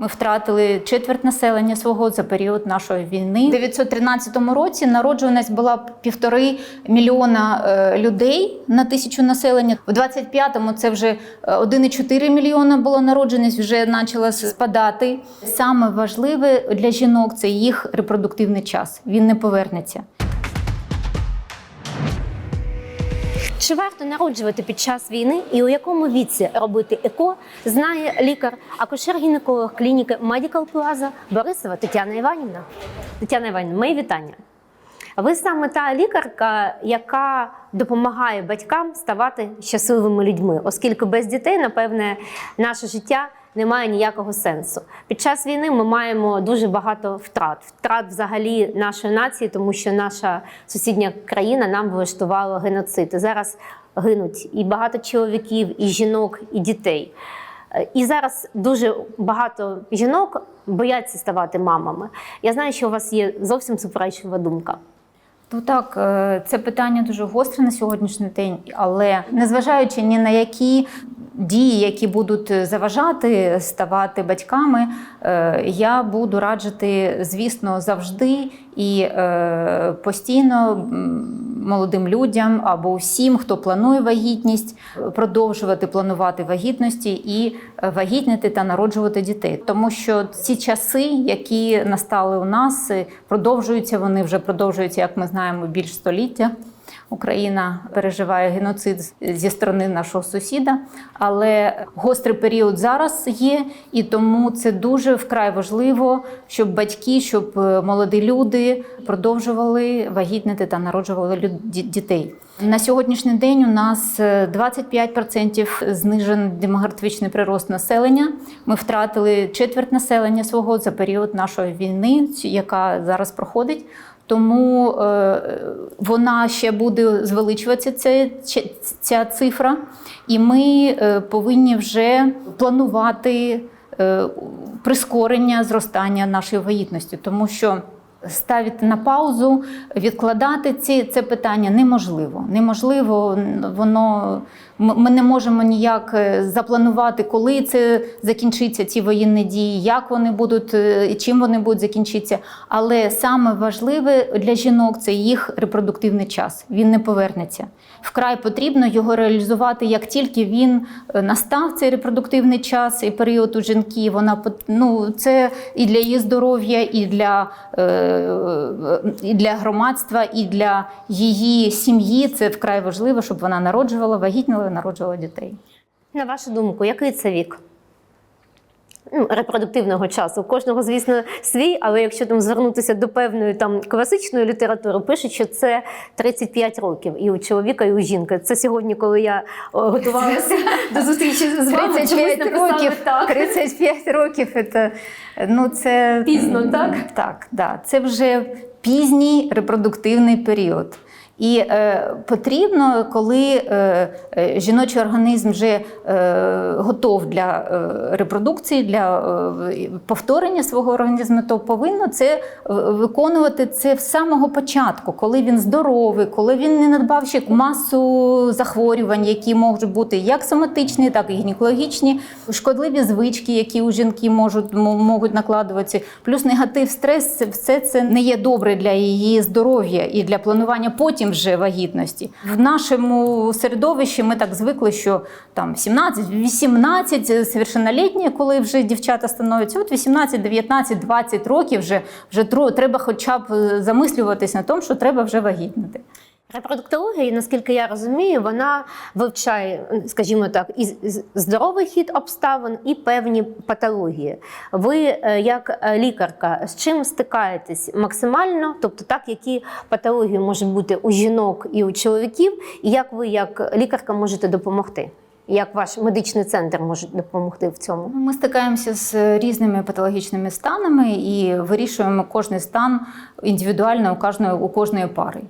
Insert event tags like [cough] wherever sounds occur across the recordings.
Ми втратили четверть населення свого за період нашої війни. У 913 році народжуваність була півтори мільйона е, людей на тисячу населення. У 25-му це вже е, 1,4 мільйона було народженість, вже почала спадати. Саме важливе для жінок це їх репродуктивний час. Він не повернеться. Чи варто народжувати під час війни і у якому віці робити ЕКО, знає лікар, акушер-гінеколог клініки Medical Plaza Борисова Тетяна Іванівна. Тетяна Іванівна, мої вітання. Ви саме та лікарка, яка допомагає батькам ставати щасливими людьми, оскільки без дітей, напевне, наше життя не має ніякого сенсу. Під час війни ми маємо дуже багато втрат. Втрат взагалі нашої нації, тому що наша сусідня країна нам влаштувала геноцид. І зараз гинуть і багато чоловіків, і жінок, і дітей. Е, І зараз дуже багато жінок бояться ставати мамами. Я знаю, що у вас є зовсім суперечлива думка. Ну так, е, це питання дуже гостре на сьогоднішній день, але незважаючи ні на які дії, які будуть заважати ставати батьками, е, я буду раджити, звісно, завжди і е, постійно молодим людям або всім, хто планує вагітність, продовжувати планувати вагітності і е, вагітнити та народжувати дітей. Тому що ці часи, які настали у нас, е, продовжуються. Вони вже продовжуються, як ми знаємо, більш століття. Україна переживає геноцид зі сторони нашого сусіда, але гострий період зараз є, і тому це дуже вкрай важливо, щоб батьки, щоб е, молоді люди продовжували вагітнити та народжували дітей. На сьогоднішній день у нас е, 25% знижений демографічний прирост населення. Ми втратили четверть населення свого за період нашої війни, яка зараз проходить. Тому е, вона ще буде звеличуватися ця, ця- цифра, і ми е, повинні вже планувати е, прискорення зростання нашої вагітності, тому що ставити на паузу, відкладати ці, це питання неможливо. Неможливо, воно ми не можемо ніяк е, запланувати, коли це закінчиться, ці воєнні дії, як вони будуть, е, чим вони будуть закінчитися. Але саме важливе для жінок це їх репродуктивний час. Він не повернеться. Вкрай потрібно його реалізувати, як тільки він е, настав цей репродуктивний час і період у жінки. Вона ну, це і для її здоров'я, і для, і для громадства, і для її сім'ї. Це вкрай важливо, щоб вона народжувала, вагітніла і народжувала дітей. На вашу думку, який це вік? Ну, репродуктивного часу. У кожного, звісно, свій, але якщо там звернутися до певної там класичної літератури, пишуть, що це 35 років і у чоловіка, і у жінки. Це сьогодні, коли я готувалася [laughs] до зустрічі з вами, 35 років, так. 35 років це, ну, це Пізно, так? Так, да. це вже пізній репродуктивний період. І е, потрібно, коли е, е, жіночий організм вже е, готов для е, репродукції, для е, повторення свого організму, то повинно це е, виконувати це з самого початку, коли він здоровий, коли він не надбав ще масу захворювань, які можуть бути як соматичні, так і гінекологічні, шкодливі звички, які у жінки можуть, можуть накладуватися, плюс негатив, стрес, все це не є добре для її здоров'я і для планування. Потім вже вагітності. В нашому середовищі ми так звикли, що там 17, 18 совершеннолітні, коли вже дівчата становляться, от 18, 19, 20 років вже, вже треба хоча б е, замислюватись на тому, що треба вже вагітнити. Репродуктологія, наскільки я розумію, вона вивчає, скажімо так, і здоровий хід обставин, і певні патології. Ви, е, як е, лікарка, з чим стикаєтесь максимально? Тобто, так, які патології можуть бути у жінок і у чоловіків, і як ви, як лікарка, можете допомогти? Як ваш медичний центр може допомогти в цьому? Ми стикаємося з різними патологічними станами і вирішуємо кожний стан індивідуально у кожної, у кожної пари.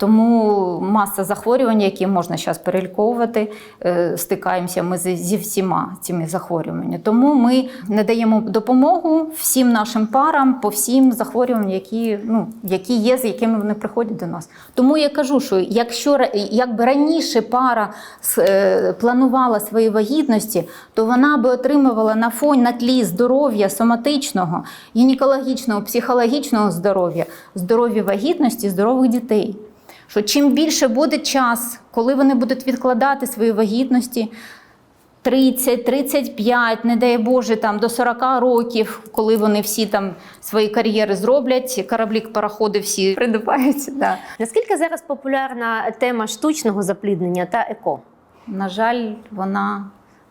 Тому маса захворювань, які можна зараз переліковувати, е, стикаємося ми зі всіма цими захворюваннями. Тому ми надаємо допомогу всім нашим парам по всім захворюванням, які, ну, які є, з якими вони приходять до нас. Тому я кажу, що якщо якби раніше пара е, планувала свої вагітності, то вона би отримувала на фоні на тлі здоров'я соматичного, гінекологічного, психологічного здоров'я, здоров'я вагітності, здорових дітей. Що чим більше буде час, коли вони будуть відкладати свої вагітності, 30, 35, не дай Боже, там до 40 років, коли вони всі там свої кар'єри зроблять, кораблі, пароходи всі придбаються. Да. Наскільки зараз популярна тема штучного запліднення та еко? На жаль, вона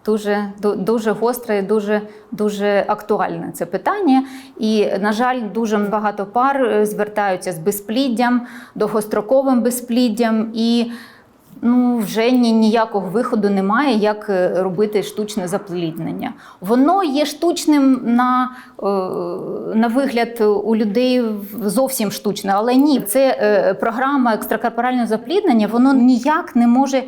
дуже, ду- дуже гостра і дуже, дуже актуальне це питання. І, на жаль, дуже багато пар е, звертаються з безпліддям, довгостроковим безпліддям. І ну, вже ні, ніякого виходу немає, як е, робити штучне запліднення. Воно є штучним на, е, на вигляд у людей зовсім штучне, але ні, це е, програма екстракорпорального запліднення, воно ніяк не може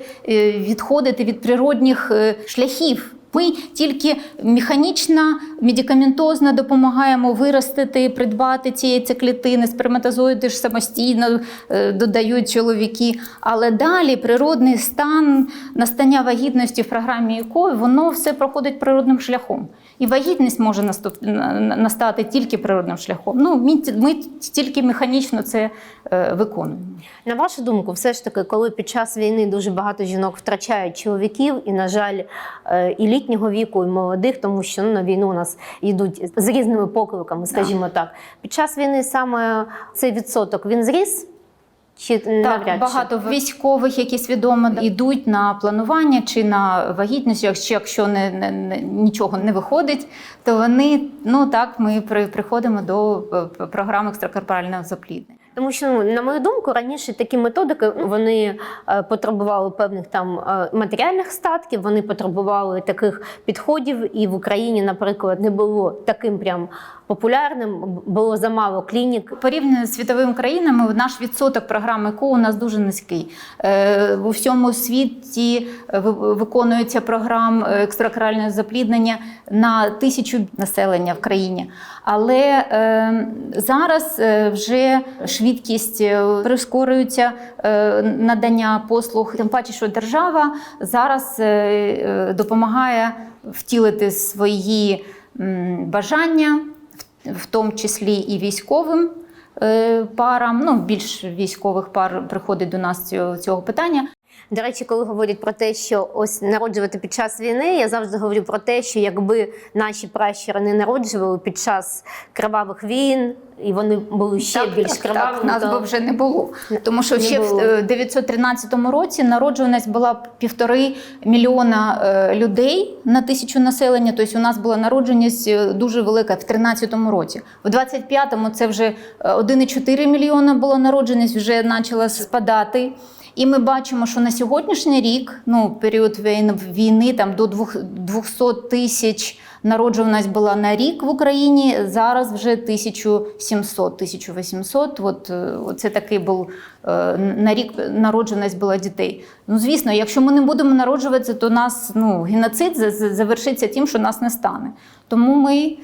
відходити від природних шляхів. Ми тільки механічно, медикаментозно допомагаємо виростити, придбати ці яйцеклітини, сперматозоїди ж самостійно е, додають чоловіки. Але далі природний стан настання вагітності в програмі ЕКО, воно все проходить природним шляхом. І вагітність може настати тільки природним шляхом. Ну, ми, ми тільки механічно це е, виконуємо. На вашу думку, все ж таки, коли під час війни дуже багато жінок втрачають чоловіків, і, на жаль, е, і літнього віку, і молодих, тому що ну, на війну у нас йдуть з різними покликами, скажімо так. Під час війни саме цей відсоток він зріс? Чи навряд Так, чи? багато військових, які свідомо йдуть на планування чи на вагітність, якщо, якщо не, не, не, нічого не виходить, то вони, ну так, ми при, приходимо до е, програми екстракорпорального запліднення. Тому що, ну, на мою думку, раніше такі методики вони е, потребували певних там е, матеріальних статків, вони потребували таких підходів, і в Україні, наприклад, не було таким прям популярним, було замало клінік. Порівняно з світовими країнами, наш відсоток програми КО у нас дуже низький. Е, У всьому світі е, виконується програм е, екстракорального запліднення на тисячу населення в країні. Але е, зараз вже швидкість прискорюється надання послуг. Тим паче, що держава зараз допомагає втілити свої бажання в тому числі і військовим е, парам. Ну, більш військових пар приходить до нас цього, цього питання. До речі, коли говорять про те, що ось народжувати під час війни, я завжди говорю про те, що якби наші пращури не народжували під час кривавих війн, і вони були ще більш кривавими, так, нас то би вже не було. Тому що Не ще було. в е, 913 році народжуваність була півтори мільйона е, людей на тисячу населення. Тобто у нас була народженість е, дуже велика в 13 році. В 25-му це вже е, 1,4 мільйона було народженість, вже почала спадати. І ми бачимо, що на сьогоднішній рік, ну період війни, там до двох- 200 тисяч народжуваність була на рік в Україні. Зараз вже 1700-1800. От е, це такий був е, на рік народжуваність була дітей. Ну звісно, якщо ми не будемо народжуватися, то нас ну геноцид за- за- завершиться тим, що нас не стане. Тому ми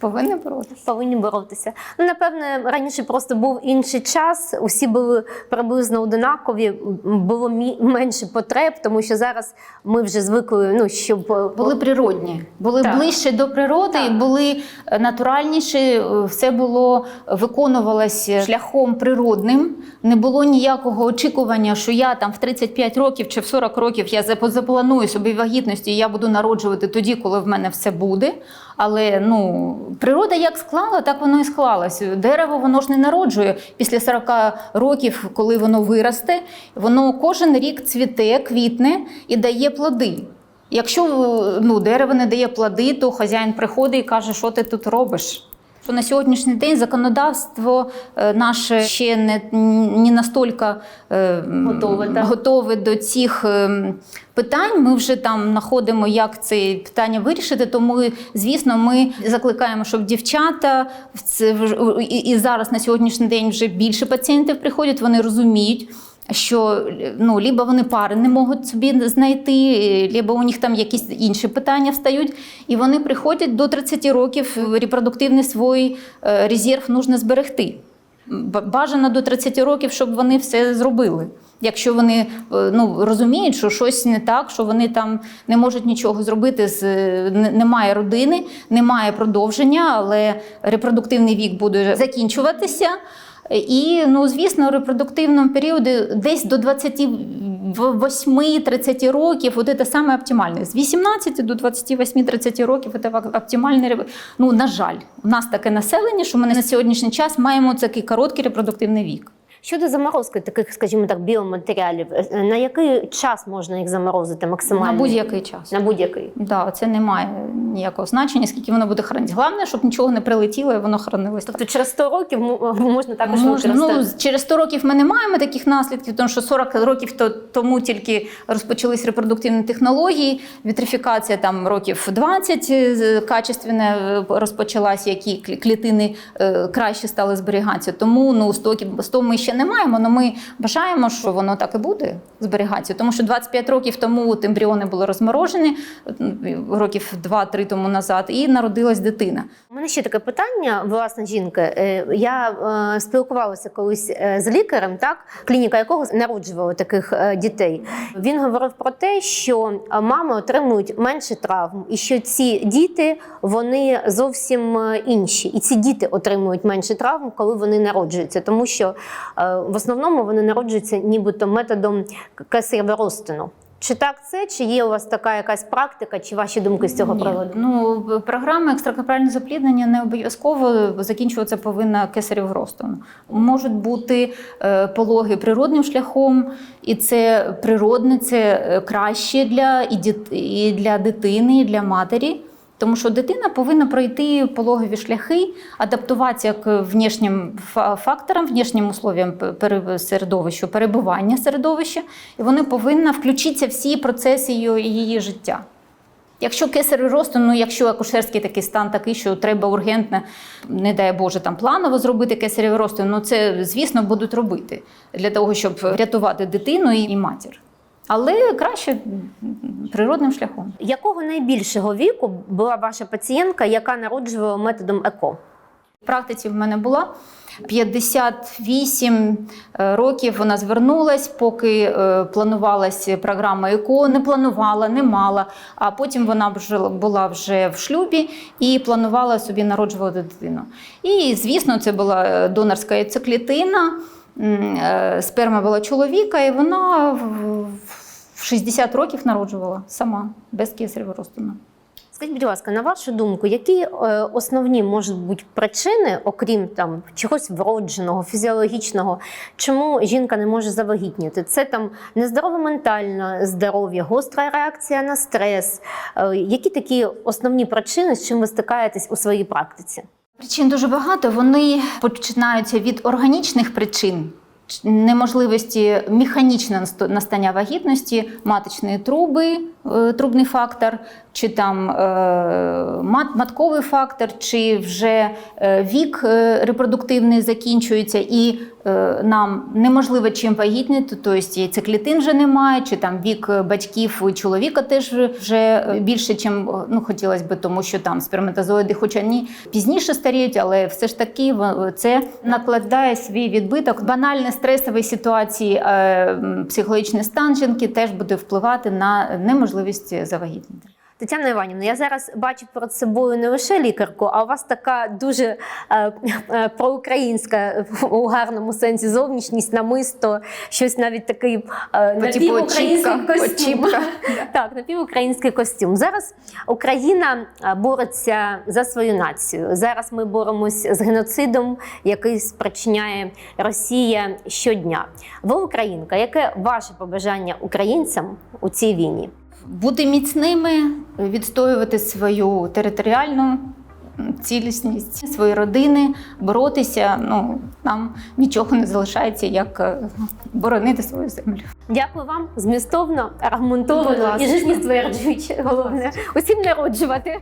повинні боротися. повинні боротися. Ну, напевне, раніше просто був інший час, усі були приблизно одинакові, було мі- менше потреб, тому що зараз ми вже звикли, ну, щоб е, Були природні, були Так. ближче до природи, і були е, натуральніші. е, Все було виконувалося шляхом природним. Не було ніякого очікування, що я там в 35 років чи в 40 років я зап- запланую собі вагітності, і я буду народжувати тоді, коли в мене все буде. Але ну природа як склала, так воно і склалось. Дерево воно ж не народжує після 40 років, коли воно виросте. Воно кожен рік цвіте, квітне і дає плоди. Якщо ну, дерево не дає плоди, то хазяїн приходить і каже, що ти тут робиш. Що на сьогоднішній день законодавство е, наше ще не, не настільки е, Готове, так. готове до цих е, питань. Ми вже там знаходимо, як це питання вирішити. Тому, звісно, ми закликаємо, щоб дівчата в це в- і, і зараз на сьогоднішній день вже більше пацієнтів приходять. Вони розуміють, що ну, либо вони пари не можуть собі знайти, либо у них там якісь інші питання встають, і вони приходять до 30 років, репродуктивний свій е, резерв нужно зберегти. Бажано до 30 років, щоб вони все зробили. Якщо вони е, ну, розуміють, що щось не так, що вони там не можуть нічого зробити, з, е, немає родини, немає продовження, але репродуктивний вік буде закінчуватися. І, ну, звісно, у репродуктивному періоді десь до 28-30 років, от це саме оптимальне. З 18 до 28-30 років це оптимальне. ну, на жаль, у нас таке населення, що ми на сьогоднішній час маємо такий короткий репродуктивний вік. Щодо заморозки таких, скажімо так, біоматеріалів, е, на який час можна їх заморозити максимально? На будь-який час. На будь-який. Да, це не має ніякого значення, скільки воно буде хранити. Головне, щоб нічого не прилетіло і воно хранилось. Тобто через 100 років можна також Можна, ну, через 100 років ми не маємо таких наслідків, тому що 40 років тому тільки розпочались репродуктивні технології. Вітрифікація там років 20 е, качественна е, розпочалася, які клітини е, краще стали зберігатися. Тому ну, 100, 100 ми ще не маємо, але ми бажаємо, що воно так і буде зберігатися. Тому що 25 років тому ембріони були розморожені, е, років 2-3 тому назад, і народилась дитина. У мене ще таке питання, власне, жінки. Е, Я е, спілкувалася колись з лікарем, так клініка якого народжувала таких дітей. Він говорив про те, що мами отримують менше травм, і що ці діти вони зовсім інші, і ці діти отримують менше травм, коли вони народжуються, тому що в основному вони народжуються нібито методом кесарєва розтину. Чи так це, чи є у вас така якась практика, чи ваші думки з цього Ні, приводу? Ну, програма екстракорпоральне запліднення не обов'язково закінчуватися повинна кесарів ростом. Можуть бути е, пологи природним шляхом, і це природне, це е, краще для і, діт, і для дитини, і для матері. Тому що дитина повинна пройти пологові шляхи, адаптуватися к внішнім фа- факторам, внішнім условіям середовища, перебування середовища, і вони повинні включитися всі процеси її, життя. Якщо кесарю росту, ну якщо акушерський такий стан такий, що треба ургентно, не дай Боже, там планово зробити кесаревий росту, ну це, звісно, будуть робити для того, щоб врятувати дитину і матір. Але краще природним шляхом. Якого найбільшого віку була ваша пацієнтка, яка народжувала методом ЕКО? В практиці в мене була 58 е, років. Вона звернулась, поки е, планувалася програма ЕКО, не планувала, не мала. А потім вона вже була вже в шлюбі і планувала собі народжувати дитину. І, звісно, це була е, донорська яйцеклітина, сперма була чоловіка, і вона в- в 60 років народжувала сама, без кесаревого розтину. Скажіть, будь ласка, на вашу думку, які е, основні можуть бути причини, окрім там чогось вродженого, фізіологічного, чому жінка не може завагітніти? Це там нездорове ментальне здоров'я, гостра реакція на стрес. Е, які такі основні причини, з чим ви стикаєтесь у своїй практиці? Причин дуже багато. Вони починаються від органічних причин. Неможливості механічного наст- настання вагітності, маточної труби, трубний фактор, чи там е, мат- матковий фактор, чи вже е, вік е, репродуктивний закінчується, і е, нам неможливо чим вагітніти, тобто яйцеклітин вже немає, чи там вік е, батьків і чоловіка теж вже е, більше, чим ну, хотілося б, тому що там сперматозоїди, хоча ні пізніше старіють, але все ж таки це накладає свій відбиток. Банальні стресові ситуації, е, психологічний стан жінки теж буде впливати на неможливість завагітніти. Тетяна Іванівна, я зараз бачу перед собою не лише лікарку, а у вас така дуже е, е, проукраїнська у гарному сенсі зовнішність, намисто, щось навіть такий е, типу очіпка, костюм. очіпка. [laughs] Так, напівукраїнський костюм. Зараз Україна е, бореться за свою націю. Зараз ми боремось з геноцидом, який спричиняє Росія щодня. Ви українка. Яке ваше побажання українцям у цій війні? Бути міцними, відстоювати свою територіальну цілісність, свої родини, боротися. Ну нам нічого не залишається, як е, боронити свою землю. Дякую вам змістовно, аргументовано і життєстверджуючи. Головне усім народжувати.